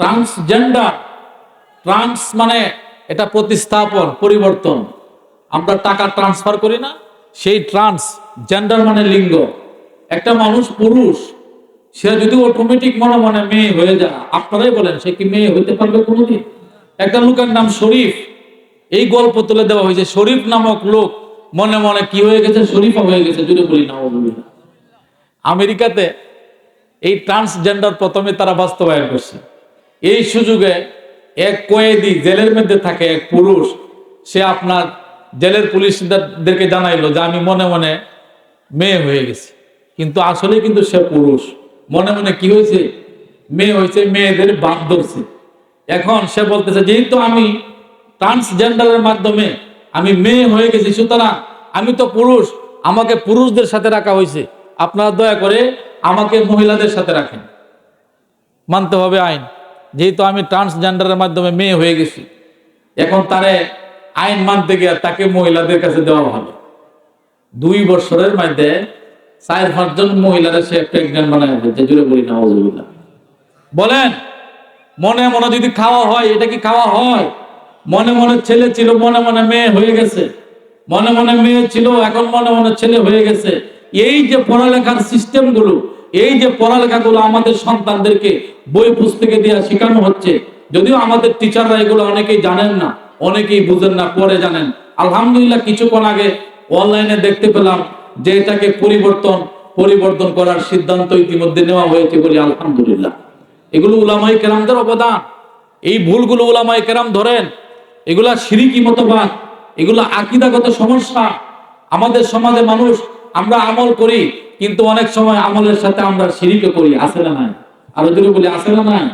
Transgender trans মানে এটা প্রতিস্থাপন, পরিবর্তন। আমরা টাকা ট্রান্সফার করি না, সেই ট্রান্স জেন্ডার মানে লিঙ্গ। একটা মানুষ পুরুষ, সে যদি অটোমেটিক মনে মনে মেয়ে হয়ে যায়, আপনারাই বলেন, সে কি মেয়ে হইতে পারবে কোনোদিন? একটা লোকের নাম শরীফ। এই গল্প তুলে দেওয়া হয়েছে, শরীফ নামক লোক মনে মনে কি হয়ে গেছে? শরীফা হয়ে গেছে, যদি বলি না আমেরিকাতে এই ট্রান্সজেন্ডার প্রথমে তারা বাস্তবায়ন করছে। এই সুযোগে এক কয়েদি জেলের মধ্যে থাকে এক পুরুষ, সে আপনার জেলের পুলিশদেরকে জানাইলো যে আমি মনে মনে মেয়ে হয়ে গেছি। কিন্তু আসলে কিন্তু সে পুরুষ। মনে মনে কি হয়েছে? মেয়ে হয়েছে, মেয়েদের বাদ ধরছে। এখন সে বলতেছে, যেহেতু আমি ট্রান্সজেন্ডারের মাধ্যমে আমি মেয়ে হয়ে গেছি, সুতরাং আমি তো পুরুষ, আমাকে পুরুষদের সাথে রাখা হয়েছে। আপনারা দয়া করে আমাকে মহিলাদের সাথে রাখেন। মানতে হবে আইন। যেহেতু আমি ট্রান্সজেন্ডারের মাধ্যমে মেয়ে হয়ে গেছি, এখন তারে আইন মানতে গিয়ে তাকে মহিলাদের কাছে দেওয়া হবে দুই বছরের মধ্যে চার পাঁচজন মহিলারা সে প্রেগনেন্ট বানায় ফেলছে জুড়ে বলি না বলেন, মনে মনে যদি খাওয়া হয়, এটা কি খাওয়া হয়? মনে মনে ছেলে ছিল, মনে মনে মেয়ে হয়ে গেছে। মনে মনে মেয়ে ছিল, এখন মনে মনে ছেলে হয়ে গেছে। এই যে পড়ালেখার সিস্টেমগুলো এই যে পড়ালেখাগুলো আমাদের সন্তানদেরকে বই পুস্তকে দিয়ে শেখানো হচ্ছে, যদিও আমাদের টিচাররা এগুলো অনেকেই জানেন না, অনেকেই বুঝেন না, পরে জানেন। আলহামদুলিল্লাহ, কিছুক্ষণ আগে অনলাইনে দেখতে পেলাম যে এটাকে পরিবর্তন পরিবর্তন করার সিদ্ধান্ত ইতিমধ্যে নেওয়া হয়েছে বলি আলহামদুলিল্লাহ। এগুলো উলামাই কেরামদের অবদান। এই ভুলগুলো উলামাই কেরাম ধরেন, এগুলা সিরিকি মতবাদ, এগুলো আকিদাগত সমস্যা। আমাদের সমাজে মানুষ, আমরা আমল করি কিন্তু অনেক সময় আমলের সাথে আমরা সিঁড়িকে করি আসে না নাই? আরও যদি বলি আসে না নাই?